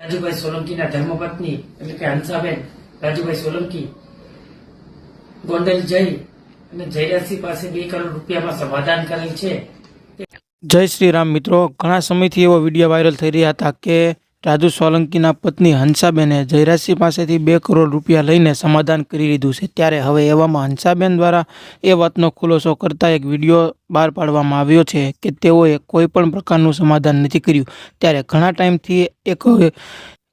રાજુભાઈ સોલંકીના ધર્મપત્ની એટલે કે હંસાબેન, રાજુભાઈ સોલંકી, ગોંડલ જઈ અને જયરાજસિંહ પાસે બે કરોડ રૂપિયામાં સમાધાન કરેલ છે. જય શ્રી રામ મિત્રો, ઘણા સમયથી એવો વીડિયો વાયરલ થઈ રહ્યા હતા કે રાજુ સોલંકીના પત્ની હંસાબેને જયરાજસિંહ પાસેથી બે કરોડ રૂપિયા લઈને સમાધાન કરી લીધું છે. ત્યારે હવે એવામાં હંસાબેન દ્વારા એ વાતનો ખુલાસો કરતા એક વીડિયો બહાર પાડવામાં આવ્યો છે કે તેઓએ કોઈ પણ પ્રકારનું સમાધાન નથી કર્યું. ત્યારે ઘણા ટાઈમથી એક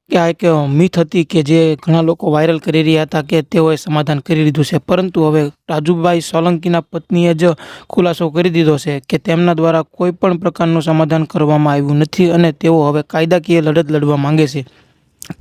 કે આ એક મિથ હતી કે જે ઘણા લોકો વાયરલ કરી રહ્યા હતા કે તેઓએ સમાધાન કરી લીધું છે. પરંતુ હવે રાજુભાઈ સોલંકીના પત્નીએ જ ખુલાસો કરી દીધો છે કે તેમના દ્વારા કોઈ પણ પ્રકારનું સમાધાન કરવામાં આવ્યું નથી અને તેઓ હવે કાયદાકીય લડત લડવા માંગે છે.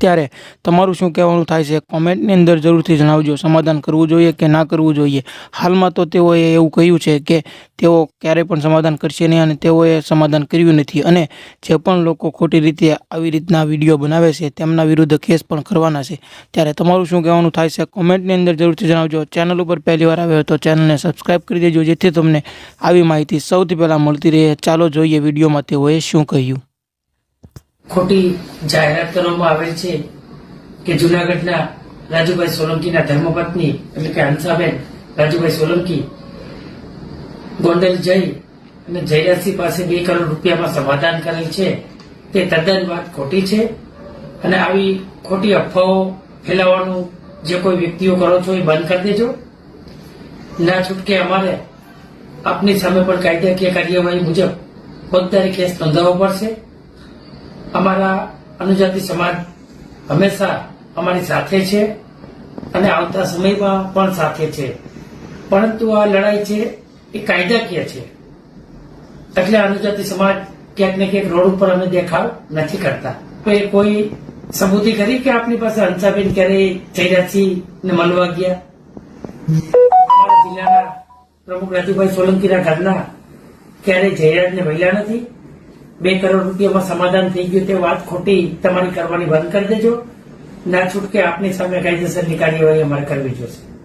ત્યારે તમારું શું કહેવાનું થાય છે? કોમેન્ટની અંદર જરૂરથી જણાવજો. સમાધાન કરવું જોઈએ કે ના કરવું જોઈએ? હાલમાં તો તેઓએ એવું કહ્યું છે કે તેઓ ક્યારેય પણ સમાધાન કરશે નહીં અને તેઓએ સમાધાન કર્યું નથી. અને જે પણ લોકો ખોટી રીતે આવી રીતના વીડિયો બનાવે છે, તેમના વિરુદ્ધ કેસ પણ કરવાના છે. ત્યારે તમારું શું કહેવાનું થાય છે? કોમેન્ટની અંદર જરૂરથી જણાવજો. ચેનલ ઉપર પહેલી વાર આવ્યો તો ચેનલને સબસ્ક્રાઈબ કરી દેજો, જેથી તમને આવી માહિતી સૌથી પહેલાં મળતી રહે. ચાલો જોઈએ વિડીયોમાં તેઓએ શું કહ્યું. ખોટી જાહેરાત કરવામાં આવેલ છે કે જુનાગઢના રાજુભાઈ સોલંકીના ધર્મપત્ની એટલે કે હંસાબેન રાજુભાઈ સોલંકી ગોંડલ જઈ અને જયરાજસિંહ પાસે બે કરોડ રૂપિયામાં સમાધાન કરેલ છે. તે તદ્દન વાત ખોટી છે અને આવી ખોટી અફવાઓ ફેલાવવાનું જે કોઈ વ્યક્તિઓ કરો છો એ બંધ કરી દેજો. ના છૂટકે અમારે આપની સામે પણ કાયદાકીય કાર્યવાહી મુજબ ફોજદારી કેસ નોંધાવવો પડશે. અમારા અનુજાતિ સમાજ હંમેશા અમારી સાથે છે અને આવતા સમયમાં પણ સાથે છે. પરંતુ આ લડાઈ છે એ કાયદાકીય છે. એટલે અનુજાતિ સમાજ ક્યાંક ને ક્યાંક રોડ ઉપર અમે દેખાવ નથી કરતા. તો એ કોઈ સબૂતી કરી કે આપની પાસે હંસાબેન ક્યારે જયરાજસિંહ ને મળવા ગયા? અમારા જિલ્લાના પ્રમુખ રાજુભાઈ સોલંકીના ઘરના ક્યારેય જયરાજને મળ્યા નથી? બે કરોડ રૂપિયામાં સમાધાન થઈ ગયું તે વાત ખોટી તમારી કરવાની બંધ કરી દેજો. ના છૂટકે આપની સામે કાયદેસરની કાર્યવાહી અમારે કરવી જોશે.